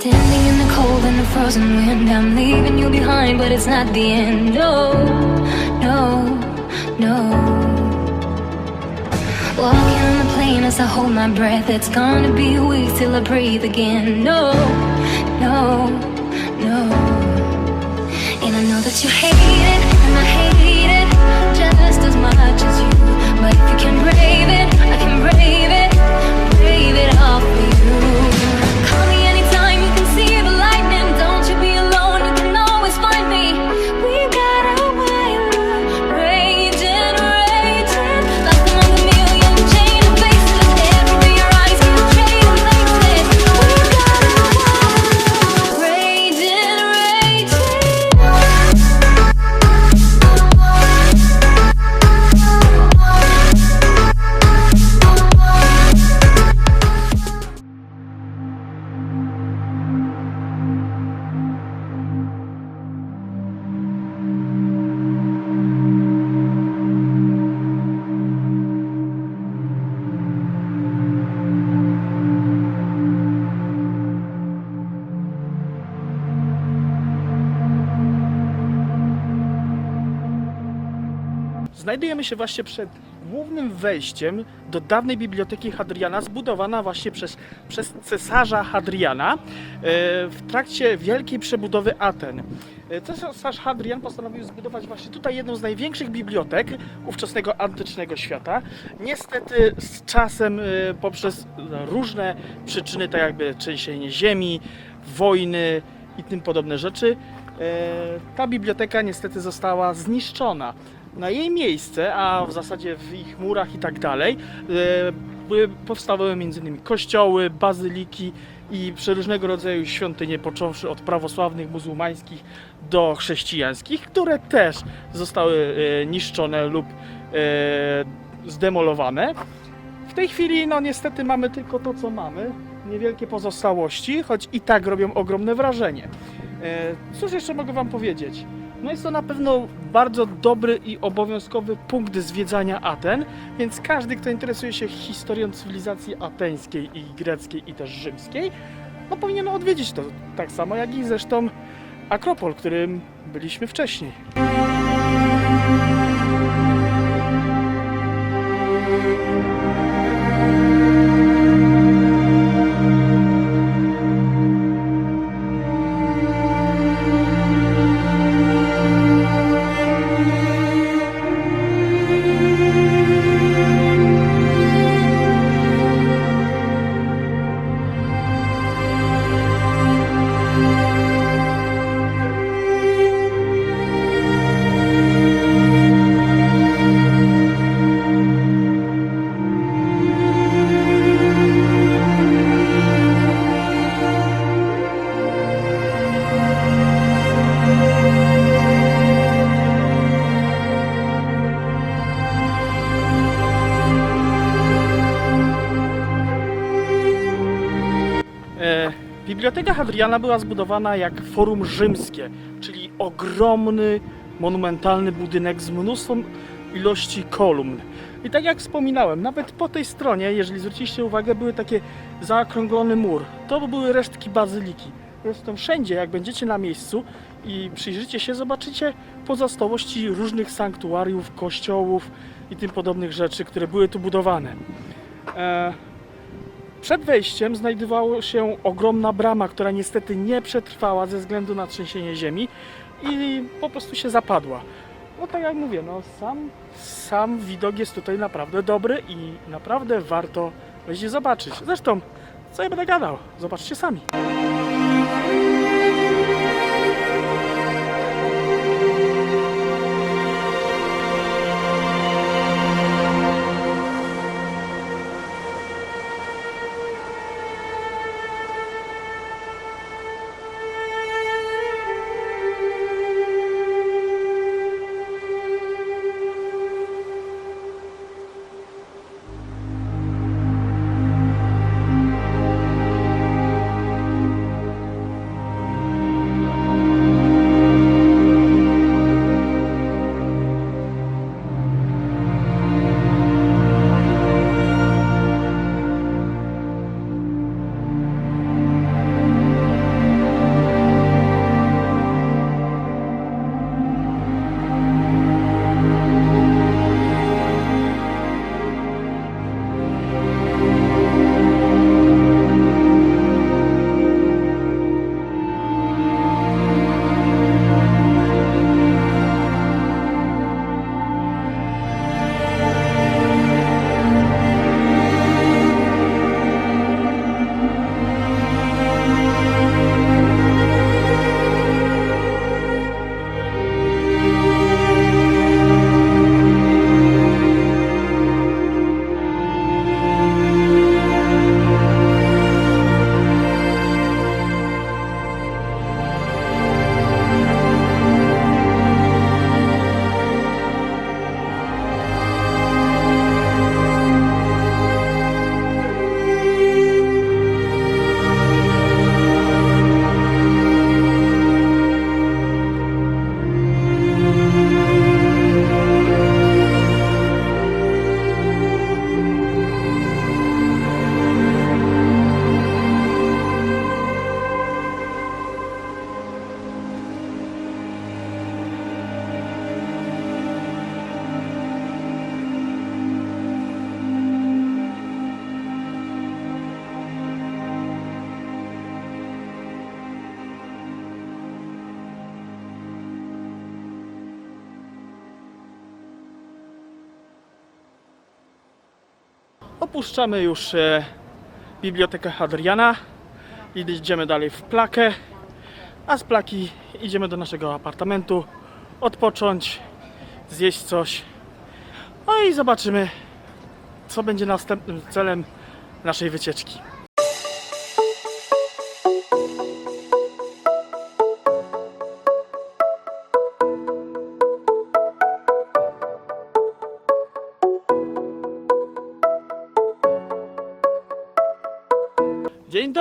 Standing in the cold and the frozen wind, I'm leaving you behind, but it's not the end. No, no, no. Walking on the plane as I hold my breath, it's gonna be a week till I breathe again. No, no, no. And I know that you hate it, Znajdujemy się właśnie przed głównym wejściem do dawnej biblioteki Hadriana, zbudowana właśnie przez, przez cesarza Hadriana e, w trakcie wielkiej przebudowy Aten. E, Cesarz Hadrian postanowił zbudować właśnie tutaj jedną z największych bibliotek ówczesnego antycznego świata. Niestety z czasem e, poprzez różne przyczyny, tak jakby trzęsienie ziemi, wojny i tym podobne rzeczy, ta biblioteka niestety została zniszczona. Na jej miejsce, a w zasadzie w ich murach i tak dalej, e, były, powstawały m.in. kościoły, bazyliki i przeróżnego rodzaju świątynie, począwszy od prawosławnych, muzułmańskich do chrześcijańskich, które też zostały e, niszczone lub e, zdemolowane. W tej chwili, no niestety, mamy tylko to, co mamy. Niewielkie pozostałości, choć i tak robią ogromne wrażenie. E, Cóż jeszcze mogę Wam powiedzieć? No jest to na pewno bardzo dobry i obowiązkowy punkt zwiedzania Aten, więc każdy, kto interesuje się historią cywilizacji ateńskiej i greckiej i też rzymskiej, no powinien odwiedzić to. Tak samo jak i zresztą Akropol, którym byliśmy wcześniej. Biblioteka Hadriana była zbudowana jak forum rzymskie, czyli ogromny, monumentalny budynek z mnóstwą ilości kolumn. I tak jak wspominałem, nawet po tej stronie, jeżeli zwróciliście uwagę, były takie zaokrąglony mur. To były resztki bazyliki. Zresztą wszędzie, jak będziecie na miejscu i przyjrzycie się, zobaczycie pozostałości różnych sanktuariów, kościołów i tym podobnych rzeczy, które były tu budowane. E, przed wejściem znajdowała się ogromna brama, która niestety nie przetrwała ze względu na trzęsienie ziemi i po prostu się zapadła. No tak jak mówię, no sam, sam widok jest tutaj naprawdę dobry i naprawdę warto wejść i zobaczyć. Zresztą, co ja będę gadał? Zobaczcie sami. Opuszczamy już e, bibliotekę Hadriana idziemy dalej w plakę, a z plaki idziemy do naszego apartamentu, odpocząć, zjeść coś, no i zobaczymy, co będzie następnym celem naszej wycieczki.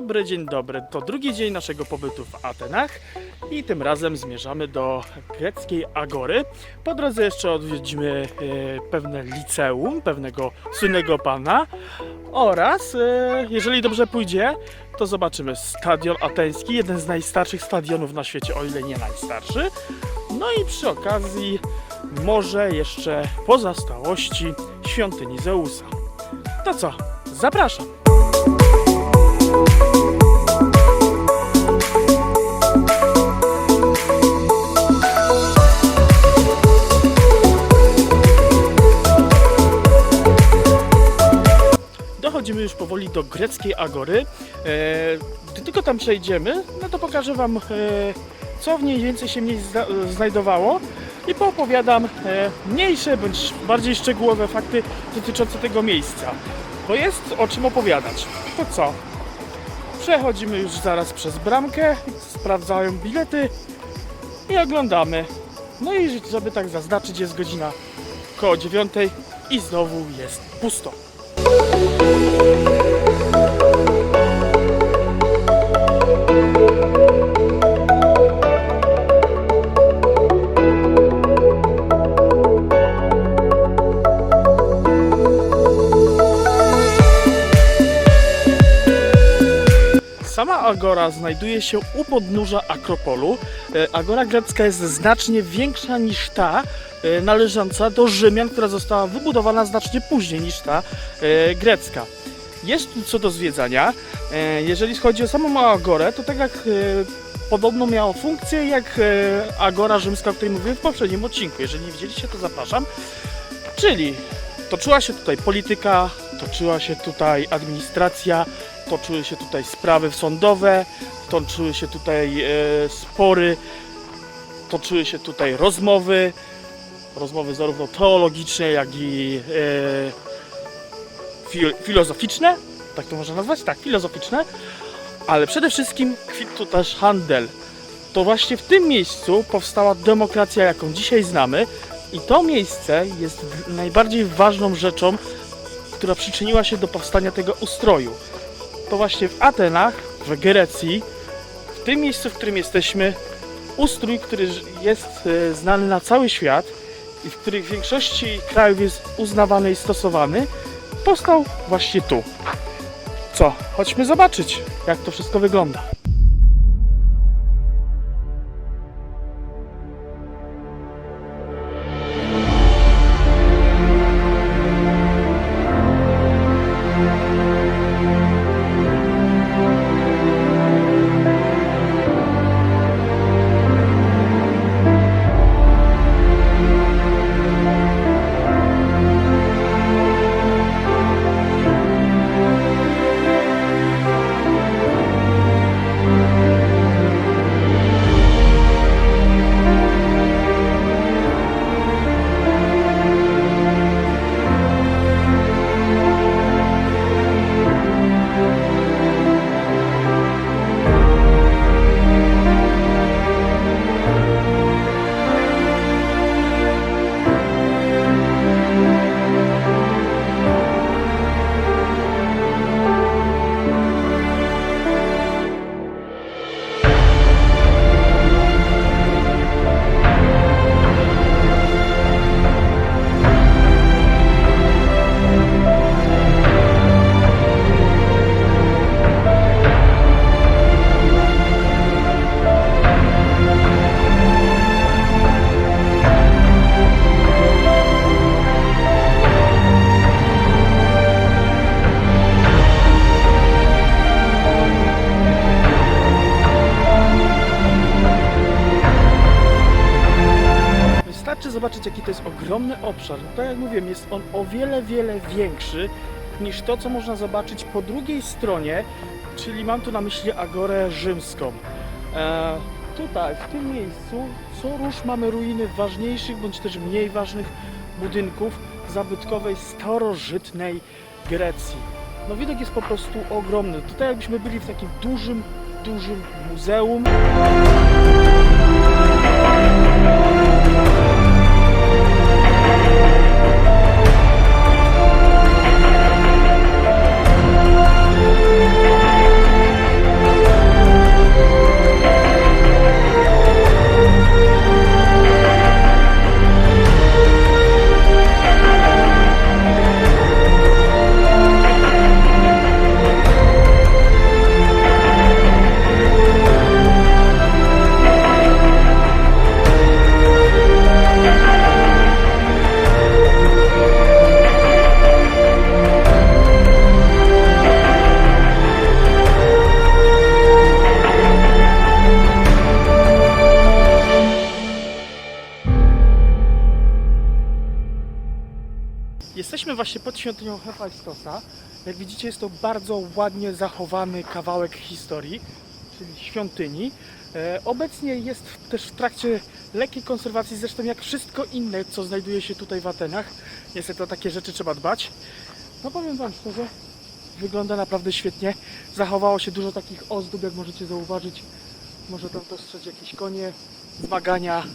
Dobry, dzień dobry. To drugi dzień naszego pobytu w Atenach i tym razem zmierzamy do greckiej Agory. Po drodze jeszcze odwiedzimy e, pewne liceum, pewnego słynnego pana oraz, e, jeżeli dobrze pójdzie, to zobaczymy stadion ateński, jeden z najstarszych stadionów na świecie, o ile nie najstarszy. No i przy okazji może jeszcze pozostałości świątyni Zeusa. To co? Zapraszam! Dochodzimy już powoli do greckiej agory. E, Gdy tylko tam przejdziemy, no to pokażę Wam, e, co mniej więcej się w niej zda- e, znajdowało i poopowiadam mniejsze bądź bardziej szczegółowe fakty dotyczące tego miejsca. Bo jest o czym opowiadać. To co? Przechodzimy już zaraz przez bramkę, sprawdzają bilety i oglądamy. No i żeby tak zaznaczyć, jest godzina koło dziewiątej i znowu jest pusto. Agora znajduje się u podnóża Akropolu. E, Agora grecka jest znacznie większa niż ta e, należąca do Rzymian, która została wybudowana znacznie później niż ta e, grecka. Jest tu co do zwiedzania. Jeżeli chodzi o samą Agorę, to tak jak podobno miała funkcję jak Agora rzymska, o której mówiłem w poprzednim odcinku. Jeżeli nie widzieliście, to zapraszam. Czyli toczyła się tutaj polityka, toczyła się tutaj administracja, toczyły się tutaj sprawy sądowe, toczyły się tutaj e, spory, toczyły się tutaj rozmowy, rozmowy zarówno teologiczne, jak i e, fil, filozoficzne, tak to można nazwać, tak, filozoficzne, ale przede wszystkim kwitł też handel. To właśnie w tym miejscu powstała demokracja, jaką dzisiaj znamy, i to miejsce jest najbardziej ważną rzeczą, która przyczyniła się do powstania tego ustroju. To właśnie w Atenach, w Grecji, w tym miejscu, w którym jesteśmy, ustrój, który jest e, znany na cały świat i w których w większości krajów jest uznawany i stosowany, powstał właśnie tu. Co? Chodźmy zobaczyć, jak to wszystko wygląda. Ogromny obszar. Tak jak mówiłem, jest on o wiele, wiele większy niż to, co można zobaczyć po drugiej stronie, czyli mam tu na myśli Agorę Rzymską. E, tutaj, w tym miejscu, co róż mamy ruiny ważniejszych bądź też mniej ważnych budynków zabytkowej, starożytnej Grecji. No widok jest po prostu ogromny. Tutaj jakbyśmy byli w takim dużym, dużym muzeum. Właśnie pod świątynią Hefajstosa. Jak widzicie jest to bardzo ładnie zachowany kawałek historii, czyli świątyni. E, obecnie jest też w trakcie lekkiej konserwacji, zresztą jak wszystko inne, co znajduje się tutaj w Atenach. Niestety o takie rzeczy trzeba dbać. No powiem Wam szczerze, wygląda naprawdę świetnie. Zachowało się dużo takich ozdób, jak możecie zauważyć. Może tam dostrzec jakieś konie, zmagania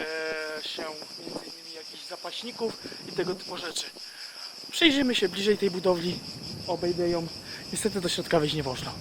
e, się między innymi jakichś zapaśników i tego typu rzeczy. Przyjrzyjmy się bliżej tej budowli, obejdę ją. Niestety do środka wejść nie można.